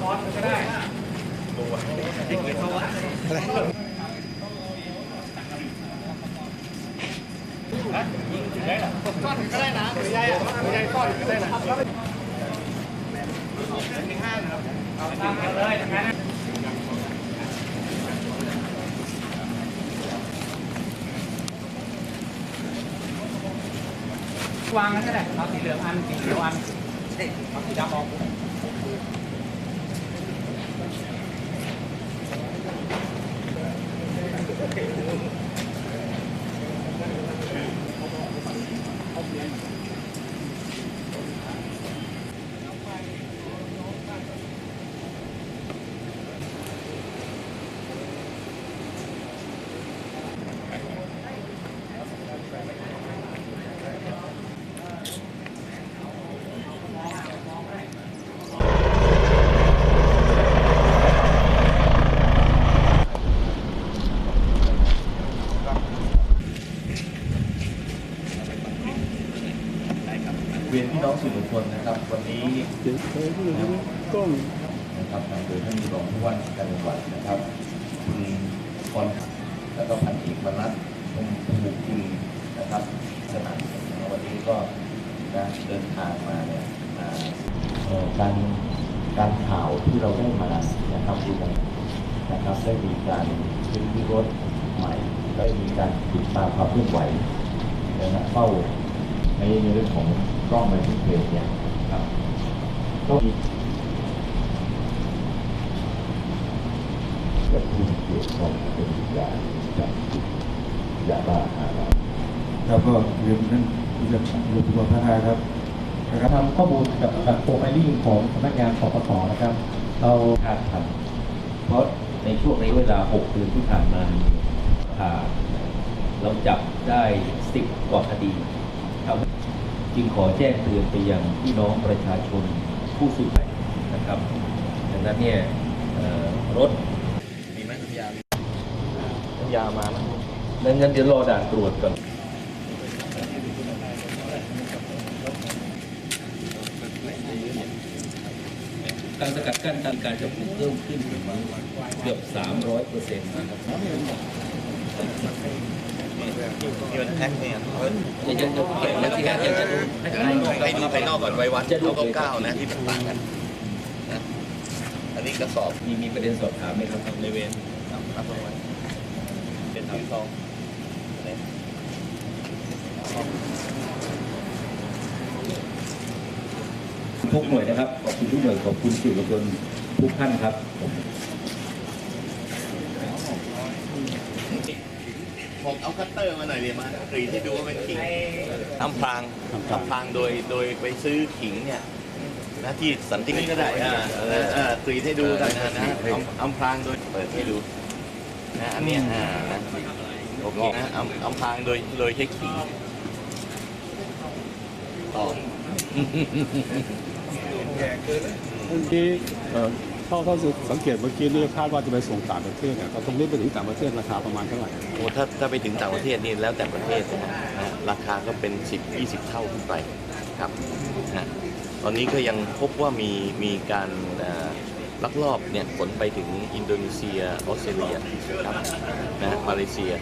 ซอนก็ได้เด็กเขาวะยิงถึงได้หรอซ้อนก็ได้นะหรือยายอ่หรือยายซ้อนก็ได้นะเอาตามกันเลยอย่างนั้นวางนั้นก็ได้เอาสีเหลืองอันสีเขียวอันเอาสีดำออก เรียนพี่น้องสื่อมวลชนนะครับ วันนี้นกล้องนะครับนำโดยท่านรองผู้ว่าการจังหวัดนะครับคุณพรแล้วก็พันเอกบรรลัตน์ชมบุคุณนะครับสนามวันนี้ก็นะเดินทางมาเนี่ยมาการการข่าวที่เราได้มานะครับดูนะครับได้มีการซื้อรถใหม่ได้มีการติดตามความเคลื่อนไหวนะเฝ้าในเรื่องของ กล้องในทุกเพจเนี่ยครับก็มีกับผู้ที่เกี่ยวข้องเป็นยาจับติดยาบ้าหาเราแล้วก็เรียนท่านผู้จัดการโรงพยาบาลพระนายครับนะครับทำข้อมูลกับกับโปรไฟลิ่งของสำนักงานปปสนะครับ เราการทำเพราะในช่วงระยะเวลา6เดือนที่ผ่านมาผ่าเราจับได้ 10 กว่าคดีครับ จึงขอแจ้งเตือนไปยังพี่น้องประชาชนผู้ซื้อไปนะครับดังนั้นเนี่ยรถมีไหมน้ำยาน้ำยามาไหมงั้นงั้นเดี๋ยวรอด่านตรวจก่อนการสกัดกั้นการการจับกลุ่มเพิ่มขึ้นถึงเกือบ 300เปอร์เซ็นต์นะครับ ยวแท็กเนี่ยเขาจะจะจะเก็บแล้วที่แรกจะจะดูให้ดูภายนอกก่อนไว้วัดเขาก็ก้าวนะที่มันต่างกันนะอันนี้กระสอบมีมีประเด็นสอบถามไหมครับในเวรรับรับลงไว้เป็นทางทองทุกหน่วยนะครับ ขอบคุณทุกหน่วยขอบคุณสื่อมวลชนทุกท่านครับ ผมเอาคัตเตอร์มาหน่อยเลยมากรีดให้ดูว่าเป็นขิงอำพรางอำพรางโดยโดยไปซื้อขิงเนี่ยนะที่สันติก็ได้อ่าเออเออกรีดให้ดูกันนะนะอำอำพรางโดยเปิดให้ดูนะอันเนี้ยอ่านะโอเคนะอำอำพรางโดยโดยใช้ขิงต่อเมื่อกี้เอ่อ เท่าเท่าที่สังเกตเมื่อกี้นี่คาดว่าจะไปส่งต่างประเทศเนี่ยตรงนี้ไปถึงต่างประเทศราคาประมาณเท่าไหร่โอ้ถ้าถ้าไปถึงต่างประเทศนี่แล้วแต่ประเทศนะราคาก็เป็น 10 20 เท่าขึ้นไปครับนะตอนนี้ก็ยังพบว่ามีมีการลักลอบเนี่ยขนไปถึงอินโดนีเซียออสเตรเลียครับนะมาเลเซีย